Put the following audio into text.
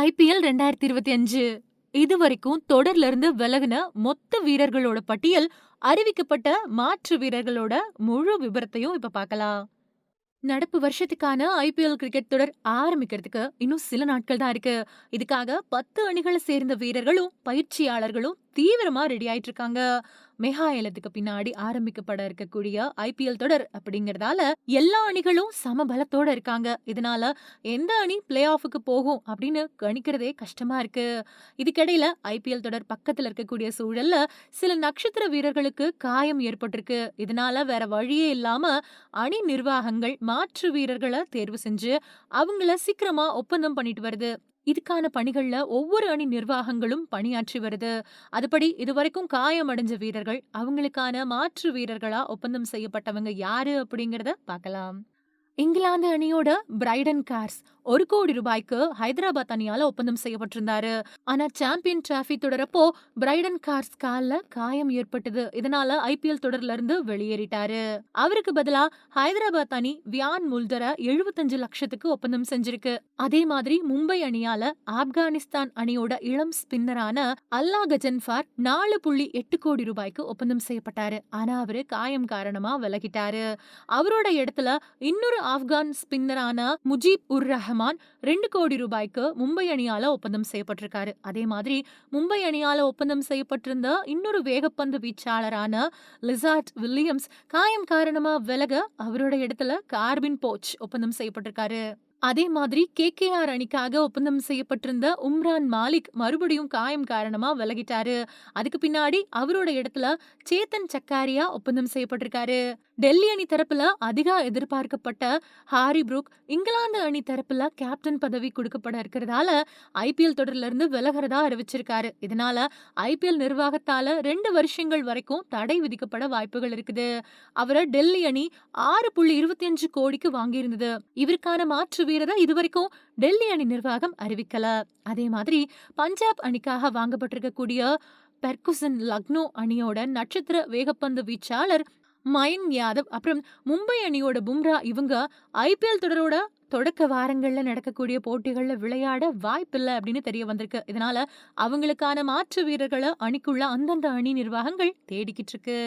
IPL ரெண்டாயிரத்தி இருபத்தி அஞ்சு. இதுவரைக்கும் தொடர்ல இருந்து விலகுன மொத்த வீரர்களோட பட்டியல் அறிவிக்கப்பட்ட மாற்று வீரர்களோட முழு விபரத்தையும் இப்ப பார்க்கலாம் நடப்பு வருஷத்துக்கான ஐபிஎல் கிரிக்கெட் தொடர் ஆரம்பிக்கிறதுக்கு இன்னும் சில நாட்கள் தான் இருக்கு. இதுக்காக பத்து அணிகளை சேர்ந்த வீரர்களும் பயிற்சியாளர்களும் தீவிரமா ரெடி ஆயிட்டு இருக்காங்க மேகாயலத்துக்கு பின்னாடி ஆரம்பிக்கப்பட இருக்கக்கூடிய ஐபிஎல் தொடர் அப்படிங்கறதால எல்லா அணிகளும் சமபலத்தோட இருக்காங்க. இதனால எந்த அணி பிளே ஆஃபுக்கு போகும் அப்படின்னு கணிக்கிறதே கஷ்டமா இருக்கு. இதுக்கிடையில ஐபிஎல் தொடர் பக்கத்துல இருக்கக்கூடிய சூழல்ல சில நட்சத்திர வீரர்களுக்கு காயம் ஏற்பட்டிருக்கு. இதனால வேற வழியே இல்லாம அணி நிர்வாகங்கள் மாற்று வீரர்களை தேர்வு செஞ்சு அவங்கள சீக்கிரமா ஒப்பந்தம் பண்ணிட்டு வருது. இதுக்கான பணிகள்ல ஒவ்வொரு அணி நிர்வாகங்களும் பணியாற்றி வருது. அதுபடி இதுவரைக்கும் காயமடைஞ்ச வீரர்கள் அவங்களுக்கான மாற்று வீரர்களா ஒப்பந்தம் செய்யப்பட்டவங்க யாரு அப்படிங்கறத பார்க்கலாம். இங்கிலாந்து அணியோட பிரைடன் கார்ஸ். ஒரு கோடி ரூபாய்க்கு ஹைதராபாத் அணியால ஒப்பந்தம் செய்யப்பட்டிருந்தாரு. ஆனா சாம்பியன் டிராஃபி தொடரப்போ பிரைடன் கார்ஸ் கால்ல காயம் ஏற்பட்டது. இதனால ஐபிஎல் தொடர்ல இருந்து வெளியேறிட்டாரு. அவருக்கு பதிலா ஹைதராபாத் அணி வியான் முல்தர எழுபத்தஞ்சு லட்சத்துக்கு ஒப்பந்தம் செஞ்சிருக்கு. அதே மாதிரி மும்பை அணியால ஆப்கானிஸ்தான் அணியோட இளம் ஸ்பின்னரான அல்லா கஜன்ஃபார் நாலு புள்ளி எட்டு கோடி ரூபாய்க்கு ஒப்பந்தம் செய்யப்பட்டாரு. ஆனா அவரு காயம் காரணமா விலகிட்டாரு. அவரோட இடத்துல இன்னொரு ஆப்கான் ஸ்பின்னரான முஜீப் உர் ரஹ்மான் ரெண்டு கோடி ரூபாய்க்கு மும்பை அணியால ஒப்பந்தம் செய்யப்பட்டிருக்காரு. அதே மாதிரி மும்பை அணியால ஒப்பந்தம் செய்யப்பட்டிருந்த இன்னொரு வேகப்பந்து வீச்சாளரான லிசார்ட் வில்லியம்ஸ் காயம் காரணமா விலக அவரோட இடத்துல கார்பின் போச் ஒப்பந்தம் செய்யப்பட்டிருக்காரு. அதே மாதிரி கேகேஆர் அணிக்காக ஒப்பந்தம் செய்யப்பட்டிருந்த உம்ரான் மாலிக் மறுபடியும் காயம் காரணமா விலகிட்டாரு. அதுக்கு பின்னாடி அவரோட இடத்துல சேத்தன் சக்காரியா ஒப்பந்தம் செய்யப்பட்டிருக்காரு. டெல்லி அணி தரப்புல அதிக எதிர்பார்க்கப்பட்ட ஹாரி புரூக் இங்கிலாந்து அணி தரப்புல கேப்டன் பதவி கொடுக்கப்பட இருக்கிறதால ஐபிஎல் தொடர்ல இருந்து விலகிறதா அறிவிச்சிருக்காரு. இதனால ஐபிஎல் நிர்வாகத்தால ரெண்டு வருஷங்கள் வரைக்கும் தடை விதிக்கப்பட வாய்ப்புகள் இருக்குது. அவரை டெல்லி அணி ஆறு புள்ளி இருபத்தி அஞ்சு கோடிக்கு வாங்கியிருந்தது. இவருக்கான மாற்று வீரரை இதுவரைக்கும் டெல்லி அணி நிர்வாகம் அறிவிக்கல. அதே மாதிரி பஞ்சாப் அணிக்காக வாங்கப்பட்டிருக்கக்கூடிய பெர்குசன் லக்னோ அணியோட நட்சத்திர வேகப்பந்து வீச்சாளர் மயன் யாதவ் அப்புறம் மும்பை அணியோட பும்ரா இவங்க ஐபிஎல் தொடரோட தொடக்க வாரங்கள்ல நடக்கக்கூடிய போட்டிகள்ல விளையாட வாய்ப்பில்லை அப்படின்னு தெரிய வந்திருக்கு. இதனால அவங்களுக்கான மாற்று வீரர்களை அணிக்குள்ள அந்தந்த அணி நிர்வாகங்கள் தேடிக்கிட்டு இருக்கு.